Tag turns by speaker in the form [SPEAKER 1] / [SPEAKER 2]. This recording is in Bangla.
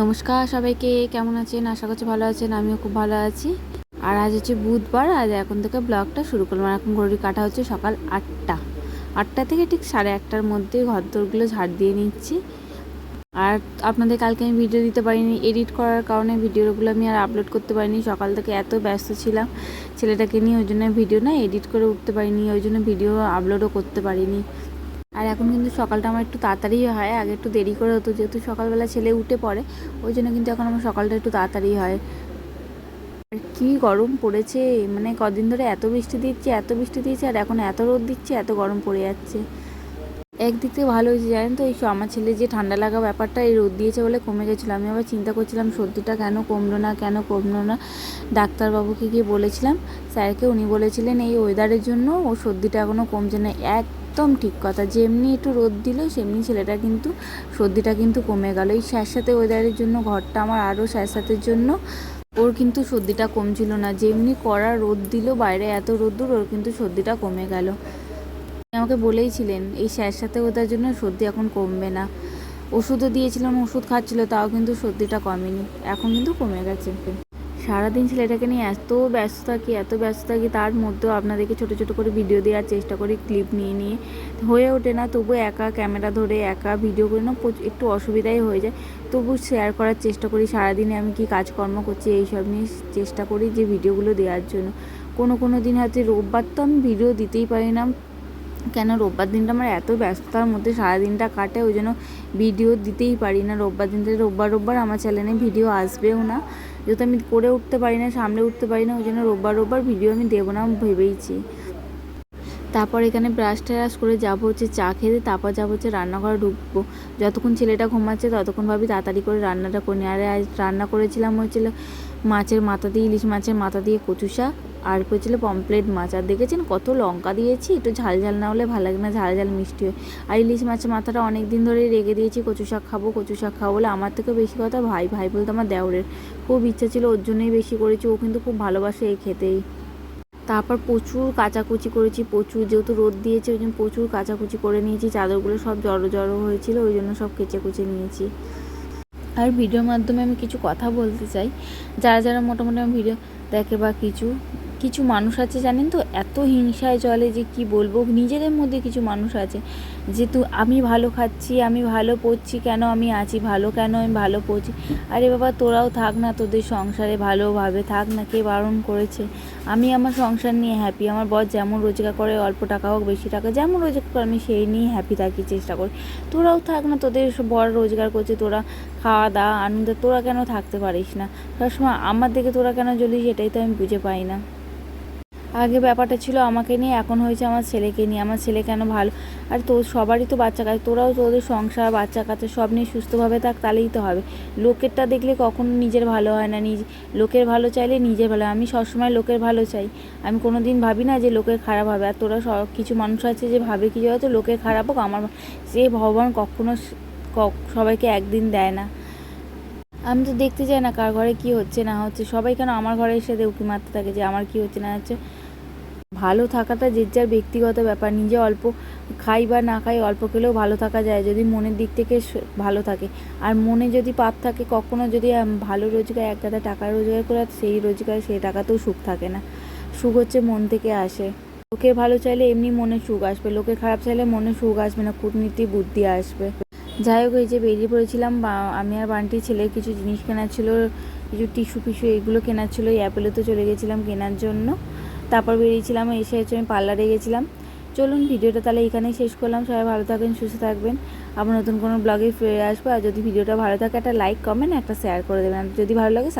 [SPEAKER 1] নমস্কার সবাইকে, কেমন আছেন? আশা করছি ভালো আছেন, আমিও খুব ভালো আছি। আর আজ হচ্ছে বুধবার, আজ এখন থেকে ব্লগটা শুরু করলাম। এখন ঘড়ি কাটা হচ্ছে সকাল আটটা। আটটা থেকে ঠিক সাড়ে আটটার মধ্যে ঘরদোরগুলো ঝাড় দিয়ে নিচ্ছি। আর আপনাদের কালকে আমি ভিডিও দিতে পারিনি এডিট করার কারণে ভিডিওগুলো আমি আর আপলোড করতে পারিনি। সকাল থেকে এত ব্যস্ত ছিলাম ছেলেটাকে নিয়ে, ওই জন্য ভিডিও না এডিট করে উঠতে পারিনি, ওই জন্য ভিডিও আপলোডও করতে পারিনি। আর এখন কিন্তু সকালটা আমার একটু তাড়াতাড়ি হয়, আগে একটু দেরি করে হতো যেহেতু সকালবেলা ছেলে উঠে পড়ে, ওই জন্য কিন্তু এখন আমার সকালটা একটু তাড়াতাড়ি হয়। আর কী গরম পড়েছে মানে কদিন ধরে এত বৃষ্টি দিচ্ছে, এত বৃষ্টি দিচ্ছে, আর এখন এত রোদ দিচ্ছে, এত গরম পড়ে যাচ্ছে। একদিক থেকে ভালো হয়েছে, জানেন তো, এই আমার ছেলে যে ঠান্ডা লাগা ব্যাপারটা, এই রোদ দিয়েছে বলে কমে গেছিল। আমি আবার চিন্তা করছিলাম, সর্দিটা কেন কমলো না, কেন কমলো না? ডাক্তারবাবুকে গিয়ে বলেছিলাম, স্যারকে উনি বলেছিলেন, এই ওয়েদারের জন্য ও সর্দিটা এখনও কমছে না একদম ঠিক কথা। যেমনি একটু রোদ দিল, সেমনি ছেলেটা কিন্তু সর্দিটা কিন্তু কমে গেল। এই স্যাঁতস্যাঁতে ওয়েদারের জন্য, ঘরটা আমার আরও স্যাঁতস্যাঁতের জন্য, ওর কিন্তু সর্দিটা কমছিল না। যেমনি কড়া রোদ দিল, বাইরে এত রোদ্দুর, ওর কিন্তু সর্দিটা কমে গেল। আমাকে বলেইছিলেন, এই স্যার সাথে ওদের জন্য সর্দি এখন কমবে না। ওষুধও দিয়েছিলাম, ওষুধ খাচ্ছিল, তাও কিন্তু সর্দিটা কমেনি। এখন কিন্তু কমে গেছে। সারাদিন ছেলেটাকে নিয়ে এত ব্যস্ত থাকি এত ব্যস্ত থাকি তার মধ্যেও আপনাদেরকে ছোটো ছোটো করে ভিডিও দেওয়ার চেষ্টা করি ক্লিপ নিয়ে নিয়ে। হয়ে ওঠে না, তবু একা ক্যামেরা ধরে একা ভিডিও করে না একটু অসুবিধাই হয়ে যায়। তবু শেয়ার করার চেষ্টা করি, সারাদিনে আমি কি কাজকর্ম করছি, এইসব নিয়ে চেষ্টা করি যে ভিডিওগুলো দেওয়ার জন্য। কোনো কোনো দিন হয়তো রোববার তো আমি ভিডিও দিতেই পারি না। কেন রোববার দিনটা আমার এত ব্যস্ততার মধ্যে সারাদিনটা কাটে, ওই জন্য ভিডিও দিতেই পারি না। রোববার দিনটা, রোববার রোববার আমার চ্যানেলে ভিডিও আসবেও না। যেহেতু আমি করে উঠতে পারি না, সামলে উঠতে পারি না, ওই জন্য রোববার রোববার ভিডিও আমি দেবো না ভেবেইছি। তারপর এখানে ব্রাশ ট্রাশ করে যাব হচ্ছে চা খেতে, তারপর যাব হচ্ছে রান্নাঘরে ঢুকবো। যতক্ষণ ছেলেটা ঘুমাচ্ছে ততক্ষণ ভাবি তাড়াতাড়ি করে রান্নাটা করে আর, আজ রান্না করেছিলাম হচ্ছিল মাছের মাথা দিয়ে, ইলিশ মাছের মাথা দিয়ে কচু শাক। আর করেছিল পমপ্লেট মাছ। আর দেখেছেন কত লঙ্কা দিয়েছি? একটু ঝাল ঝাল না হলে ভালো লাগে না, ঝাল ঝাল মিষ্টি হয়। আর ইলিশ মাছের মাথাটা অনেক দিন ধরেই রেখে দিয়েছি, কচু শাক খাব, কচু শাক খাব বলে। আমার থেকে বেশি কথা ভাই ভাই বলতে আমার দেওরের। খুব ইচ্ছা ছিল ওর জন্যই বেশি করেছি, ও কিন্তু খুব ভালোবাসে এই খেতেই। তারপর প্রচুর কাচাকুচি করেছি, প্রচুর যেহেতু রোদ দিয়েছে, ওই জন্য প্রচুর কাচাকুচি করে নিয়েছি। চাদরগুলো সব জড়ো জড়ো হয়েছিল, ওই জন্য সব কেচে কুচে নিয়েছি। আর ভিডিওর মাধ্যমে আমি কিছু কথা বলতে চাই। যারা যারা মোটামুটি আমার ভিডিও দেখে বা কিছু কিছু মানুষ আছে জানেন তো? এত হিংসায় চলে যে কি বলব? নিজেদের মধ্যে কিছু মানুষ আছে যেহেতু আমি ভালো খাচ্ছি, আমি ভালো পড়ছি, কেন আমি আছি? ভালো কেন আমি ভালো পড়ছি? আরে বাবা, তোরাও থাক না তোদের সংসারে, ভালোভাবে থাক না কে বারণ করেছে। আমি আমার সংসার নিয়ে হ্যাপি আমার বর যেমন রোজগার করে, অল্প টাকা হোক, বেশি টাকা, যেমন রোজগার করে, আমি সেই নিয়ে হ্যাপি থাকি, চেষ্টা করি। তোরাও থাক না তোদের বর রোজগার করছে, তোরা খাওয়া দাওয়া আনন্দে, তোরা কেন থাকতে পারিস না? সবসময় আমার দিকে তোরা কেন জ্বলিস এটাই তো আমি বুঝে পাই না। আগে ব্যাপারটা ছিল আমাকে নিয়ে, এখন হয়েছে আমার ছেলেকে নিয়ে। আমার ছেলে কেন ভালো? আর তো সবারই তো বাচ্চা কাছে তোরাও তোদের সংসার, বাচ্চা কাছে সব নিয়ে সুস্থভাবে থাক, তাহলেই তো হবে। লোকেরটা দেখলে কখনো নিজের ভালো হয় না, নিজ লোকের ভালো চাইলে নিজের ভালো। আমি সবসময় লোকের ভালো চাই। আমি কোনো দিন ভাবি না যে লোকের খারাপ হবে। আর তোরা সব কিছু মানুষ আছে যে ভাবে কি হয়তো লোকের খারাপ হোক, আমার সে ভগবান কখনো সবাইকে একদিন দেয় না। আমি তো দেখতে চাই না কার ঘরে কি হচ্ছে, না হচ্ছে। সবাই কেন আমার ঘরে এসে উঁকি মারতে থাকে যে আমার কি হচ্ছে, না হচ্ছে। ভালো থাকাটা যে যার ব্যক্তিগত ব্যাপার, নিজে অল্প খাই বা না খাই, অল্প খেলেও ভালো থাকা যায় যদি মনের দিক থেকে ভালো থাকে। আর মনে যদি পাপ থাকে, কখনো যদি ভালো রোজগার, এক গাদা টাকা রোজগার করে সেই রোজগার, সেই টাকাতেও সুখ থাকে না। সুখ হচ্ছে মন থেকে আসে। লোকের ভালো চাইলে এমনি মনে সুখ আসবে লোকের খারাপ চাইলে মনে সুখ আসবে না, কূটনীতি, বুদ্ধি আসবে। যাই হোক, এই যে বেরিয়ে পড়েছিলাম আমি আর বান্টি ছেলের কিছু জিনিস কেনার ছিল, কিছু টিস্যু ফিস্যু এগুলো কেনার ছিল, এই অ্যাপেলেতে চলে গেছিলাম কেনার জন্য। তারপর বেরিয়েছিলাম, এসে হচ্ছে আমি পার্লারে গেছিলাম। চলুন, ভিডিওটা তাহলে এখানেই শেষ করলাম। সবাই ভালো থাকবেন সুস্থ থাকবেন। আবার নতুন কোনো ব্লগে ফিরে আসব। আর যদি ভিডিওটা ভালো থাকে, একটা লাইক কমেন্ট একটা শেয়ার করে দেবেন। যদি ভালো লাগে